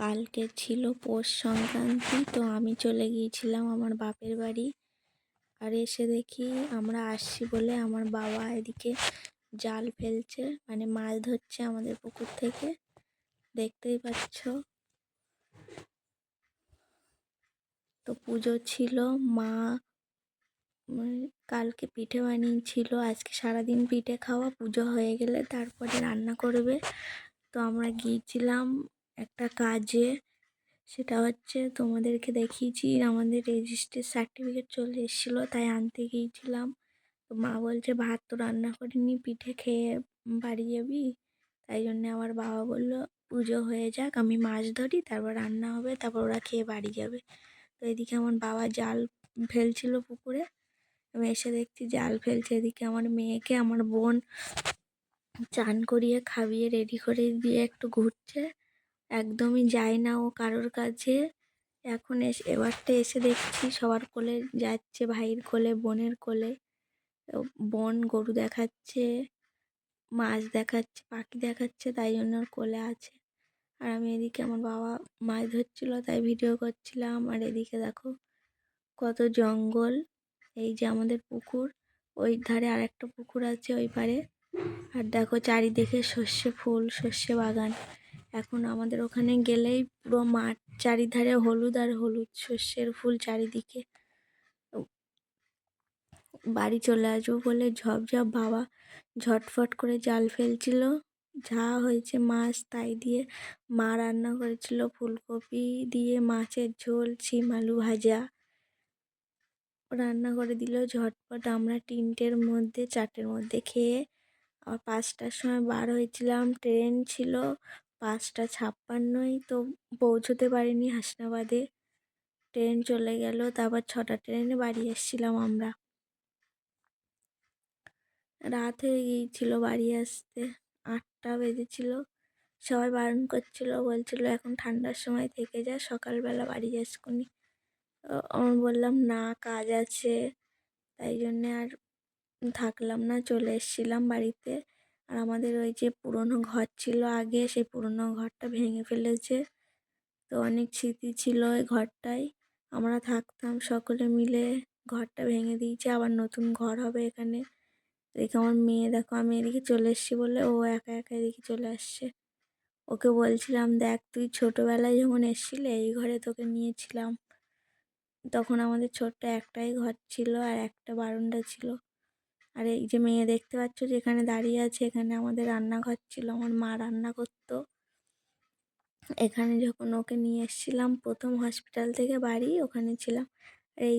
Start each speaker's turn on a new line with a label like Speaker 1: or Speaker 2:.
Speaker 1: কালকে ছিল পৌষ সংক্রান্তি, তো আমি চলে গিয়েছিলাম আমার বাপের বাড়ি। আর এসে দেখি আমরা আসছি বলে আমার বাবা এদিকে জাল ফেলছে মানে মাছ ধরছে আমাদের পুকুর থেকে। দেখতেই পাচ্ছ। তো পুজো ছিল, মা কালকে পিঠে বানিয়েছিল, আজকে সারাদিন পিঠে খাওয়া, পুজো হয়ে গেলে তারপরে রান্না করবে। তো আমরা গিয়েছিলাম একটা কাজে, সেটা হচ্ছে তোমাদেরকে দেখিয়েছি, আমাদের রেজিস্ট্রি সার্টিফিকেট চলে এসেছিল, তাই আনতে গিয়েছিলাম। তো মা বলছে, ভাত তো রান্না করিনি, পিঠে খেয়ে বাড়ি যাবি? তাই জন্যে আমার বাবা বলল, পুজো হয়ে যাক, আমি মাছ ধরি, তারপর রান্না হবে, তারপর ওরা খেয়ে বাড়ি যাবে। তো এদিকে আমার বাবা জাল ফেলছিল পুকুরে, আমি এসে দেখছি জাল ফেলছে। এদিকে আমার মেয়েকে, আমার বোন চান করিয়ে খাইয়ে রেডি করে দিয়ে একটু ঘুরছে। একদমই যায় না ও কারোর কাছে। এখন এসে, এবারটা এসে দেখছি সবার কোলে যাচ্ছে, ভাইয়ের কোলে, বোনের কোলে। বোন গরু দেখাচ্ছে, মাছ দেখাচ্ছে, পাখি দেখাচ্ছে, তাই জন্য ওর কোলে আছে। আর আমি এদিকে আমার বাবা মাছ ধরছিল, তাই ভিডিও করছিলাম। আর এদিকে দেখো কত জঙ্গল, এই যে আমাদের পুকুর, ওই ধারে আর একটা পুকুর আছে ওই পারে আর দেখো চারিদিকে সর্ষে ফুল, সর্ষে বাগান। এখন আমাদের ওখানে গেলেই পুরো মাঠ চারিধারে হলুদ আর হলুদ শস্যের ফুল চারিদিকে। বাড়ি চলে আসব বলে ঝপঝপ বাবা ঝটফট করে জাল ফেলছিল। যা হয়েছে মাছ তাই দিয়ে মা রান্না করেছিল ফুলকপি দিয়ে, মাছের ঝোল শিম আলু ভাজা। রান্না করে দিল ঝটপট আমরা তিনটের মধ্যে, চারটের মধ্যে খেয়ে আবার পাঁচটার সময় বার হয়েছিলাম। ট্রেন ছিল পাঁচটা ছাপ্পান্নই তো পৌঁছতে পারিনি হাসনাবাদে। ট্রেন চলে গেল, তারপর ছটা ট্রেনে বাড়ি এসেছিলাম আমরা। রাত হয়ে গিয়েছিল বাড়ি আসতে, আটটা বেজেছিল। সবাই বারণ করছিল, বলছিল এখন ঠান্ডার সময় থেকে যা, সকালবেলা বাড়ি যাসকুনি তো আমি বললাম, না, কাজ আছে। তাই জন্যে আর থাকলাম না, চলে এসেছিলাম বাড়িতে। আর আমাদের ওই যে পুরনো ঘর ছিল আগে, সেই পুরনো ঘরটা ভেঙে ফেলেছে। তো অনেক স্মৃতি ছিল ওই ঘরটায়। আমরা থাকতাম সকলে মিলে, ঘরটা ভেঙে দিয়েছে, আবার নতুন ঘর হবে এখানে। এদিকে আমার মেয়ে, দেখো আমি এদিকে চলে এসেছি বলে ও একা একা এদিকে চলে আসছে। ওকে বলছিলাম, দেখ, তুই ছোটোবেলায় যখন এসছিলে, এই ঘরে তোকে নিয়েছিলাম। তখন আমাদের ছোট্ট একটাই ঘর ছিল আর একটা বারান্দা ছিল। আর এই যে মেয়ে দেখতে পাচ্ছ যে এখানে দাঁড়িয়ে আছে, এখানে আমাদের রান্নাঘর ছিল, আমার মা রান্না করতো। এখানে যখন ওকে নিয়ে এসেছিলাম, প্রথম হসপিটাল থেকে বাড়ি, ওখানে ছিলাম। এই